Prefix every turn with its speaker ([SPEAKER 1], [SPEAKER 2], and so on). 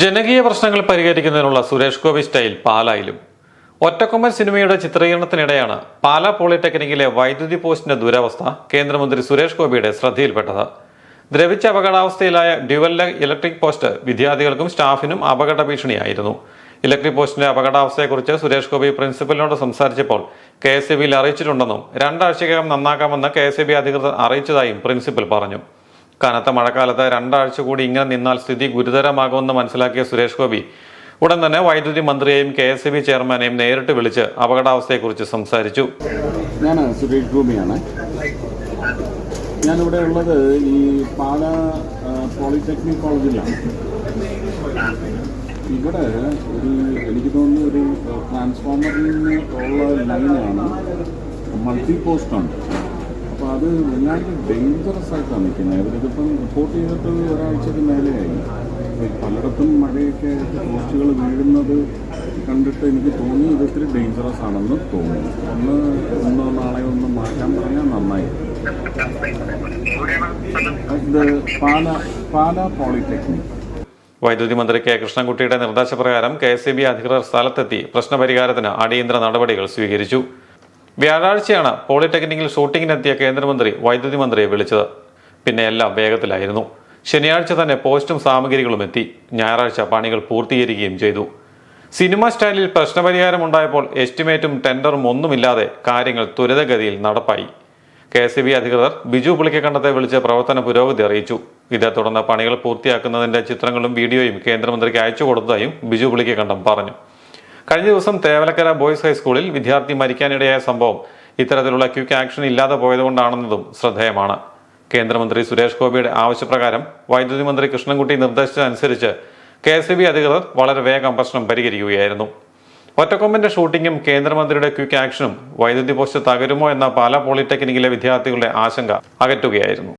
[SPEAKER 1] ജനകീയ പ്രശ്നങ്ങൾ പരിഹരിക്കുന്നതിനുള്ള സുരേഷ് ഗോപി സ്റ്റൈൽ പാലായിലും. ഒറ്റക്കൊമ്പൻ സിനിമയുടെ ചിത്രീകരണത്തിനിടെയാണ് പാലാ പോളിടെക്നിക്കിലെ വൈദ്യുതി പോസ്റ്റിന്റെ ദുരവസ്ഥ കേന്ദ്രമന്ത്രി സുരേഷ് ഗോപിയുടെ ശ്രദ്ധയിൽപ്പെട്ടത്. ദ്രവിച്ച അപകടാവസ്ഥയിലായ ഡ്യുവൽ ഇലക്ട്രിക് പോസ്റ്റ് വിദ്യാർത്ഥികൾക്കും സ്റ്റാഫിനും അപകട ഭീഷണിയായിരുന്നു. ഇലക്ട്രിക് പോസ്റ്റിന്റെ അപകടാവസ്ഥയെക്കുറിച്ച് സുരേഷ് ഗോപി പ്രിൻസിപ്പലിനോട് സംസാരിച്ചപ്പോൾ കെ എസ് ബിയിൽ അറിയിച്ചിട്ടുണ്ടെന്നും രണ്ടാഴ്ചക്കകം നന്നാക്കാമെന്ന് കെ എസ് ബി അധികൃതർ അറിയിച്ചതായും പ്രിൻസിപ്പൽ പറഞ്ഞു. കനത്ത മഴക്കാലത്ത് രണ്ടാഴ്ച കൂടി ഇങ്ങനെ നിന്നാൽ സ്ഥിതി ഗുരുതരമാകുമെന്ന് മനസ്സിലാക്കിയ സുരേഷ് ഗോപി. ഉടൻ തന്നെ വൈദ്യുതി മന്ത്രിയെയും കെ എസ് ബി ചെയർമാനെയും നേരിട്ട് വിളിച്ച് അപകടാവസ്ഥയെക്കുറിച്ച് സംസാരിച്ചു.
[SPEAKER 2] ഞാൻ സുരേഷ് ഗോപിയാണ്. ഞാനിവിടെ ഉള്ളത് ഈ പാല പോളിടെക്നിക് കോളേജിലാണ്. ഇവിടെ ഒരു എനിക്ക് തോന്നുന്ന ഒരു ട്രാൻസ്ഫോമറിൽ നിന്ന് ഉള്ള ലൈനാണ് മൾട്ടി പോസ്റ്റ് ഉണ്ട് അത് വല്ലാണ്ട് ഡേഞ്ചറസ് ആയിട്ടാണ് നിൽക്കുന്നത്. അവരിതിപ്പം റിപ്പോർട്ട് ചെയ്തിട്ട് ഒരാഴ്ചക്ക് മേലെയായി. പലയിടത്തും മഴയൊക്കെ പോസ്റ്റുകൾ വീഴുന്നത് കണ്ടിട്ട് എനിക്ക് തോന്നി ഇത് ഇത്തിരി ഡേഞ്ചറസ് ആണെന്ന് തോന്നി. ഒന്ന് ഇന്നോ നാളെയോ ഒന്ന് മാറ്റാൻ പറഞ്ഞാൽ നന്നായി. ഇത് പാല പാല പോളിടെക്നിക്.
[SPEAKER 1] വൈദ്യുതി മന്ത്രി കെ കൃഷ്ണൻകുട്ടിയുടെ നിർദ്ദേശപ്രകാരം കെ എസ് ബി അധികൃതർ സ്ഥലത്തെത്തി. പ്രശ്നപരിഹാരത്തിന് അടിയന്തര നടപടികൾ സ്വീകരിച്ചു. വ്യാഴാഴ്ചയാണ് പോളിടെക്നിക്കിൽ ഷൂട്ടിങ്ങിനെത്തിയ കേന്ദ്രമന്ത്രി വൈദ്യുതി മന്ത്രിയെ വിളിച്ചത്. പിന്നെ എല്ലാം വേഗത്തിലായിരുന്നു. ശനിയാഴ്ച തന്നെ പോസ്റ്റും സാമഗ്രികളും എത്തി. ഞായറാഴ്ച പണികൾ പൂർത്തീകരിക്കുകയും ചെയ്തു. സിനിമ സ്റ്റൈലിൽ പ്രശ്നപരിഹാരം ഉണ്ടായപ്പോൾ എസ്റ്റിമേറ്റും ടെൻഡറും ഒന്നുമില്ലാതെ കാര്യങ്ങൾ ത്വരിതഗതിയിൽ നടപ്പായി. കെ എസ് ബി അധികൃതർ ബിജു പുളിക്കക്കണ്ടത്തെ വിളിച്ച് പ്രവർത്തന പുരോഗതി അറിയിച്ചു. ഇതേ തുടർന്ന് പണികൾ പൂർത്തിയാക്കുന്നതിന്റെ ചിത്രങ്ങളും വീഡിയോയും കേന്ദ്രമന്ത്രിക്ക് അയച്ചു കൊടുത്തതായും ബിജു പുളിക്കക്കണ്ടം പറഞ്ഞു. കഴിഞ്ഞ ദിവസം തേവലക്കര ബോയ്സ് ഹൈസ്കൂളിൽ വിദ്യാർത്ഥി മരിക്കാനിടയായ സംഭവം ഇത്തരത്തിലുള്ള ക്വിക്ക് ആക്ഷൻ ഇല്ലാതെ പോയതുകൊണ്ടാണെന്നതും ശ്രദ്ധേയമാണ്. കേന്ദ്രമന്ത്രി സുരേഷ് ഗോപിയുടെ ആവശ്യപ്രകാരം വൈദ്യുതി മന്ത്രി കൃഷ്ണൻകുട്ടി നിർദ്ദേശിച്ചതനുസരിച്ച് കെ എസ് ബി അധികൃതർ വളരെ വേഗം പ്രശ്നം പരിഹരിക്കുകയായിരുന്നു. ഒറ്റക്കൊമ്പിന്റെ ഷൂട്ടിങ്ങും കേന്ദ്രമന്ത്രിയുടെ ക്വിക്ക് ആക്ഷനും വൈദ്യുതി പോസ്റ്റ് തകരുമോ എന്ന പാലാ പോളിടെക്നിക്കിലെ വിദ്യാർത്ഥികളുടെ ആശങ്ക അകറ്റുകയായിരുന്നു.